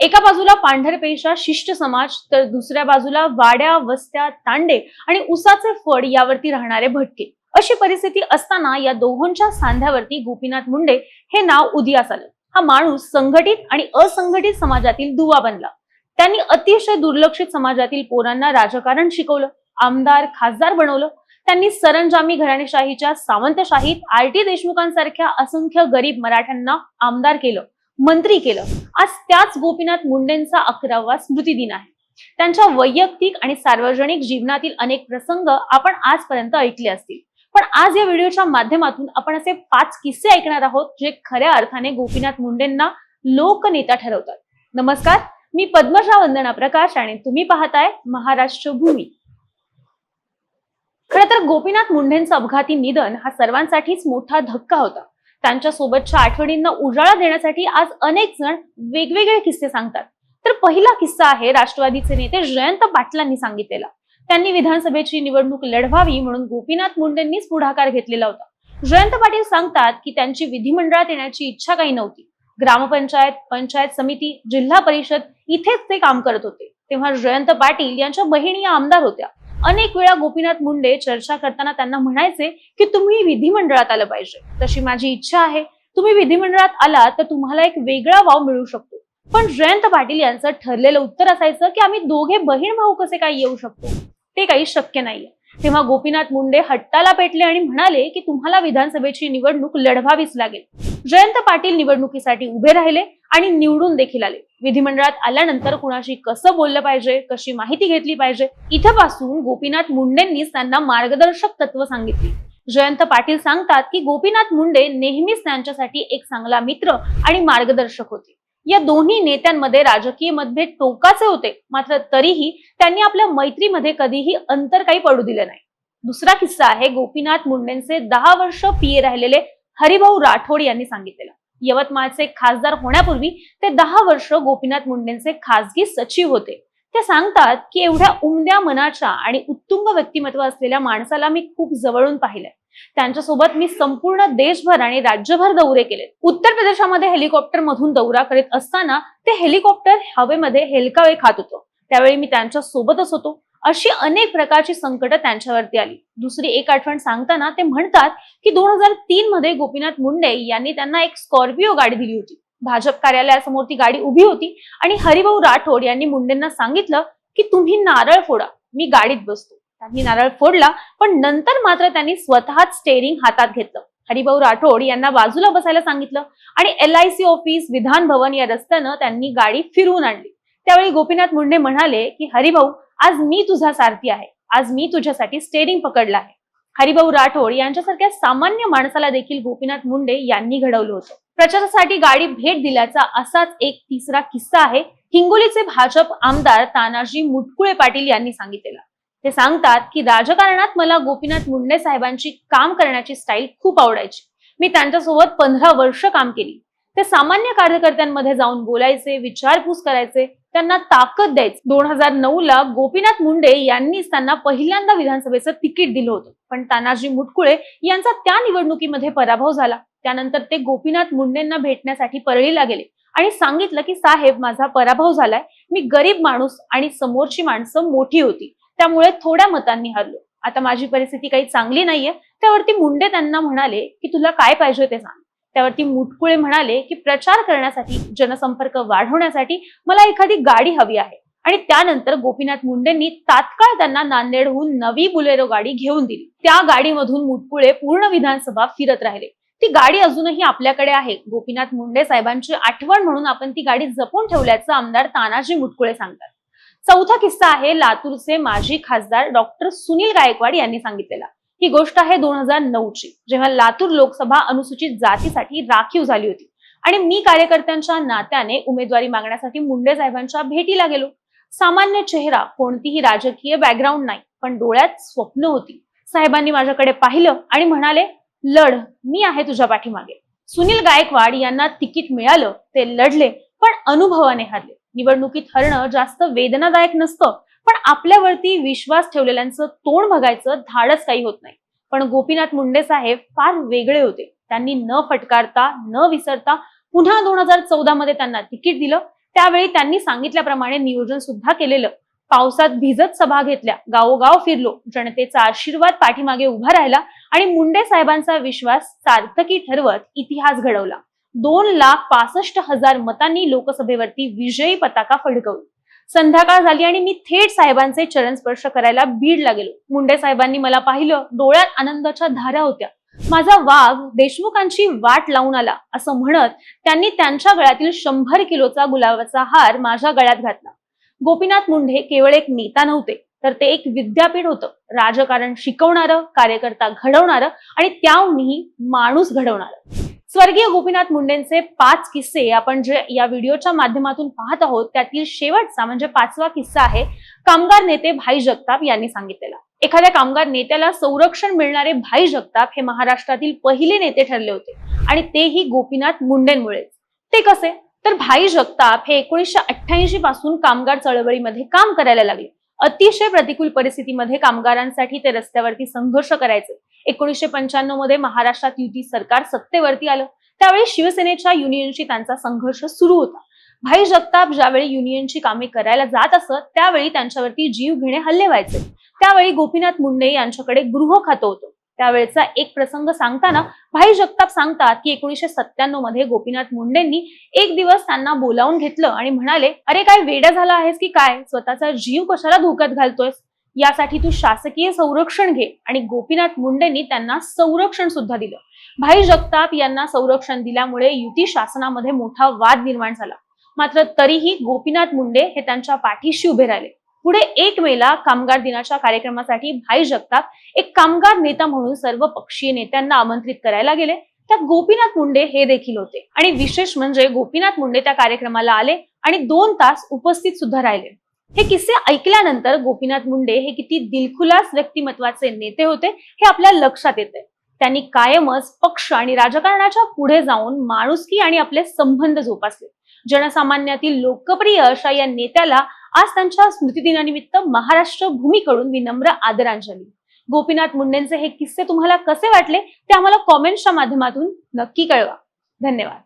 एका बाजूला पांढरपेशा शिष्ट समाज तर दुसऱ्या बाजूला वाड्या वस्त्या तांडे आणि उसाचे फड यावरती राहणारे भटके. अशी परिस्थिती असताना या दोघांच्या सांध्यावरती गोपीनाथ मुंडे हे नाव उदयास आलं. हा माणूस संघटित आणि असंघटित समाजातील दुवा बनला. त्यांनी अतिशय दुर्लक्षित समाजातील पोरांना राजकारण शिकवलं आमदार खासदार बनवलं. त्यांनी सरंजामी घराणेशाहीच्या सावंतशाहीत आर टी देशमुखांसारख्या असंख्य गरीब मराठ्यांना आमदार केलं. मंत्री केलं. आज त्याच गोपीनाथ मुंडेंचा अकरावा स्मृती दिन आहे. त्यांच्या वैयक्तिक आणि सार्वजनिक जीवनातील अनेक प्रसंग आपण आजपर्यंत ऐकले असतील. पण आज या व्हिडिओच्या माध्यमातून आपण असे पाच किस्से ऐकणार आहोत जे खऱ्या अर्थाने गोपीनाथ मुंडेंना लोकनेता ठरवतात. नमस्कार मी पद्मशा वंदना प्रकाश आणि तुम्ही पाहताय महाराष्ट्र भूमी खरं तर गोपीनाथ मुंडेंचं अपघाती निधन हा सर्वांसाठीच मोठा धक्का होता. त्यांच्या सोबतच्या आठवणींना उजाळा देण्यासाठी आज अनेक जण वेगवेगळे किस्से सांगतात. तर पहिला किस्सा आहे राष्ट्रवादीचे नेते जयंत पाटलांनी सांगितलेला. त्यांनी विधानसभेची निवडणूक लढवावी म्हणून गोपीनाथ मुंडेंनीच पुढाकार घेतलेला होता. जयंत पाटील सांगतात की त्यांची विधिमंडळात येण्याची इच्छा काही नव्हती. ग्रामपंचायत पंचायत समिती जिल्हा परिषद इथेच ते काम करत होते. तेव्हा जयंत पाटील यांच्या बहिणी या आमदार होत्या. अनेक वेळा गोपीनाथ मुंडे चर्चा करताना त्यांना म्हणायचे की तुम्ही विधिमंडळात आलं पाहिजे. तशी माझी इच्छा आहे. तुम्ही विधिमंडळात आला तर तुम्हाला एक वेगळा वाव मिळू शकतो. पण जयंत पाटील यांचं ठरलेलं उत्तर असायचं की आम्ही दोघे बहीण भाऊ कसे काय येऊ शकतो? ते काही शक्य नाहीये. तेव्हा गोपीनाथ मुंडे हट्टाला पेटले आणि म्हणाले की तुम्हाला विधानसभेची निवडणूक लढवावीच लागेल. जयंत पाटील निवडणुकीसाठी उभे राहिले आणि निवडून देखील आले. विधिमंडळात आल्यानंतर कुणाशी कसं बोललं पाहिजे कशी माहिती घेतली पाहिजे इथपासून गोपीनाथ मुंडेंनीच त्यांना मार्गदर्शक तत्व सांगितली. जयंत पाटील सांगतात की गोपीनाथ मुंडे नेहमीच त्यांच्यासाठी एक चांगला मित्र आणि मार्गदर्शक होते. या दोन्ही नेत्यांमध्ये राजकीय मतभेद टोकाचे होते मात्र तरीही त्यांनी आपल्या मैत्रीमध्ये कधीही अंतर काही पडू दिले नाही. दुसरा किस्सा आहे गोपीनाथ मुंडेंचे दहा वर्ष पीए राहिलेले हरिभाऊ राठोड यांनी सांगितलेलं. यवतमाळचे खासदार होण्यापूर्वी ते दहा वर्ष गोपीनाथ मुंडेंचे खासगी सचिव होते. ते सांगतात की एवढ्या उमद्या मनाच्या आणि उत्तुंग व्यक्तिमत्व असलेल्या माणसाला मी खूप जवळून पाहिलंय. त्यांच्यासोबत मी संपूर्ण देशभर आणि राज्यभर दौरे केले उत्तर प्रदेशामध्ये हेलिकॉप्टर मधून दौरा करीत असताना ते हेलिकॉप्टर हवेमध्ये हेलकावे खात होतो. त्यावेळी मी त्यांच्या सोबतच होतो. अशी अनेक प्रकारची संकट त्यांच्यावरती आली. दुसरी एक आठवण सांगताना ते म्हणतात की दोन हजार तीन मध्ये गोपीनाथ मुंडे यांनी त्यांना एक स्कॉर्पिओ गाडी दिली होती. भाजप कार्यालयासमोर ती गाडी उभी होती आणि हरिभाऊ राठोड यांनी मुंडेंना सांगितलं की तुम्ही नारळ फोडा मी गाडीत बसतो. त्यांनी नारळ फोडला पण नंतर मात्र त्यांनी स्वतःच स्टेअरिंग हातात घेतलं. हरिभाऊ राठोड यांना बाजूला बसायला सांगितलं आणि L I C office Vidhan Bhavan या रस्त्यानं त्यांनी गाडी फिरवून आणली. त्यावेळी गोपीनाथ मुंडे म्हणाले की हरिभाऊ आज मी तुझा सारथी आहे. आज मी तुझ्यासाठी स्टेरिंग पकडलं आहे. हरिभाऊ राठोड यांच्यासारख्या सामान्य माणसाला देखील गोपीनाथ मुंडे यांनी घडवलं होतं. प्रचारासाठी गाडी भेट दिल्याचा असाच एक तिसरा किस्सा आहे. हिंगोलीचे भाजप आमदार तानाजी मुटकुळे पाटील यांनी सांगितलेला. ते सांगतात की राजकारणात मला गोपीनाथ मुंडे साहेबांची काम करण्याची स्टाईल खूप आवडायची. मी त्यांच्यासोबत पंधरा वर्ष काम केली. ते सामान्य कार्यकर्त्यांमध्ये जाऊन बोलायचे विचारपूस करायचे त्यांना ताकद द्यायच. दोन हजार नऊ ला गोपीनाथ मुंडे यांनीच त्यांना पहिल्यांदा विधानसभेचं तिकीट दिलं होतं. पण तानाजी मुटकुळे यांचा त्या निवडणुकीमध्ये पराभव झाला. त्यानंतर ते गोपीनाथ मुंडेंना भेटण्यासाठी परळीला गेले आणि सांगितलं की साहेब माझा पराभव झालाय. मी गरीब माणूस आणि समोरची माणसं मोठी होती. त्यामुळे थोड्या मतांनी हरलो. आता माझी परिस्थिती काही चांगली नाहीये. त्यावरती मुंडे त्यांना म्हणाले की तुला काय पाहिजे ते सांग. त्यावरती मुटकुळे म्हणाले की प्रचार करण्यासाठी जनसंपर्क वाढवण्यासाठी मला एखादी गाडी हवी आहे. आणि त्यानंतर गोपीनाथ मुंडेंनी तात्काळ त्यांना नांदेडहून नवी बुलेरो गाडी घेऊन दिली. त्या गाडीमधून मुटकुळे पूर्ण विधानसभा फिरत राहिले. ती गाडी अजूनही आपल्याकडे आहे. गोपीनाथ मुंडे साहेबांची आठवण म्हणून आपण ती गाडी जपून ठेवल्याचं आमदार तानाजी मुटकुळे सांगतात. चौथा किस्सा आहे लातूरचे माजी खासदार डॉक्टर सुनील गायकवाड यांनी सांगितलेला. ही गोष्ट आहे दोन हजार नऊची जेव्हा लातूर लोकसभा अनुसूचित जातीसाठी राखीव झाली होती. आणि मी कार्यकर्त्यांच्या नात्याने उमेदवारी मागण्यासाठी मुंडे साहेबांच्या भेटीला गेलो. सामान्य चेहरा कोणतीही राजकीय बॅकग्राऊंड नाही पण डोळ्यात स्वप्न होती. साहेबांनी माझ्याकडे पाहिलं आणि म्हणाले लढ मी आहे तुझ्या पाठीमागे. सुनील गायकवाड यांना तिकीट मिळालं ते लढले पण अनुभवाने हरले. निवडणुकीत हरणं जास्त वेदनादायक नसतं पण आपल्यावरती विश्वास ठेवलेल्यांचं तोंड बघायचं धाडच काही होत नाही. पण गोपीनाथ मुंडे साहेब फार वेगळे होते. त्यांनी न फटकारता न विसरता पुन्हा दोन हजार चौदा मध्ये त्यांना तिकीट दिलं. त्यावेळी त्यांनी सांगितल्याप्रमाणे नियोजन सुद्धा केलेलं. पावसात भिजत सभा घेतल्या. गावोगाव फिरलो. जनतेचा आशीर्वाद पाठीमागे उभा राहिला आणि मुंडे साहेबांचा विश्वास सार्थकी ठरवत इतिहास घडवला. दोन लाख पासष्ट हजार मतांनी लोकसभेवरती विजयी पताका फडकवली. संध्याकाळ झाली आणि मी थेट साहेबांचे चरण स्पर्श करायला बीडला गेलो. मुंडे साहेबांनी मला पाहिलं डोळ्यात आनंदाच्या धारा होत्या. माझा वाघ देशमुखांची वाट लावून आला असं म्हणत त्यांनी त्यांच्या गळ्यातील शंभर किलोचा गुलाबाचा हार माझ्या गळ्यात घातला. गोपीनाथ मुंडे केवळ एक नेता नव्हते तर ते एक विद्यापीठ होतं. राजकारण शिकवणारं कार्यकर्ता घडवणारं आणि त्याहूनही माणूस घडवणारं. स्वर्गीय गोपीनाथ मुंडेंचे पाच किस्से आपण जे या व्हिडिओच्या माध्यमातून पाहत आहोत त्यातील शेवटचा म्हणजे पाचवा किस्सा आहे कामगार नेते भाई जगताप यांनी सांगितलेला. एखाद्या कामगार नेत्याला संरक्षण मिळणारे भाई जगताप हे महाराष्ट्रातील पहिले नेते ठरले होते आणि तेही गोपीनाथ मुंडेंमुळेच. ते कसे? तर भाई जगताप हे एकोणीसशे अठ्ठ्याऐंशी पासून कामगार चळवळीमध्ये काम करायला लागले. अतिशय प्रतिकूल परिस्थितीमध्ये कामगारांसाठी ते रस्त्यावरती संघर्ष करायचे. एकोणीसशे पंच्याण्णवमध्ये महाराष्ट्रात युती सरकार सत्तेवरती आलं. त्यावेळी शिवसेनेच्या युनियनशी त्यांचा संघर्ष सुरू होता. भाई जगताप ज्यावेळी युनियनची कामे करायला जात असत त्यावेळी त्यांच्यावरती जीव घेणे हल्ले व्हायचे. त्यावेळी गोपीनाथ मुंडे यांच्याकडे गृह खातं होतं. त्यावेळेचा एक प्रसंग सांगताना भाई जगताप सांगतात की एकोणीशे सत्त्याण्णवमध्ये गोपीनाथ मुंडेंनी एक दिवस त्यांना बोलावून घेतलं आणि म्हणाले अरे काय वेड झाला आहेस की काय? स्वतःचा जीव कशाला धोक्यात घालतोयस? यासाठी तू शासकीय संरक्षण घे. आणि गोपीनाथ मुंडेंनी त्यांना संरक्षण सुद्धा दिलं. भाई जगताप यांना संरक्षण दिल्यामुळे युती शासनामध्ये मोठा वाद निर्माण झाला. मात्र तरीही गोपीनाथ मुंडे हे त्यांच्या पाठीशी उभे राहिले. पुढे एक मेला कामगार दिनाच्या कार्यक्रमासाठी भाई जगताप एक कामगार नेता म्हणून सर्व पक्षीय नेत्यांना आमंत्रित करायला गेले. त्यात गोपीनाथ मुंडे हे देखील होते. आणि विशेष म्हणजे गोपीनाथ मुंडे त्या कार्यक्रमाला आले आणि दोन तास उपस्थित सुद्धा राहिले. हे किस्से ऐकल्यानंतर गोपीनाथ मुंडे हे किती दिलखुलास व्यक्तिमत्वाचे नेते होते हे आपल्या लक्षात येते त्यांनी कायमच पक्ष आणि राजकारणाच्या पुढे जाऊन माणुसकी आणि आपले संबंध जोपासले. जनसामान्यातील लोकप्रिय अशा या नेत्याला आज त्यांच्या स्मृतिदिनानिमित्त महाराष्ट्र भूमीकडून विनम्र आदरांजली. गोपीनाथ मुंडेंचे हे किस्से तुम्हाला कसे वाटले ते आम्हाला कॉमेंट्सच्या माध्यमातून नक्की कळवा. धन्यवाद.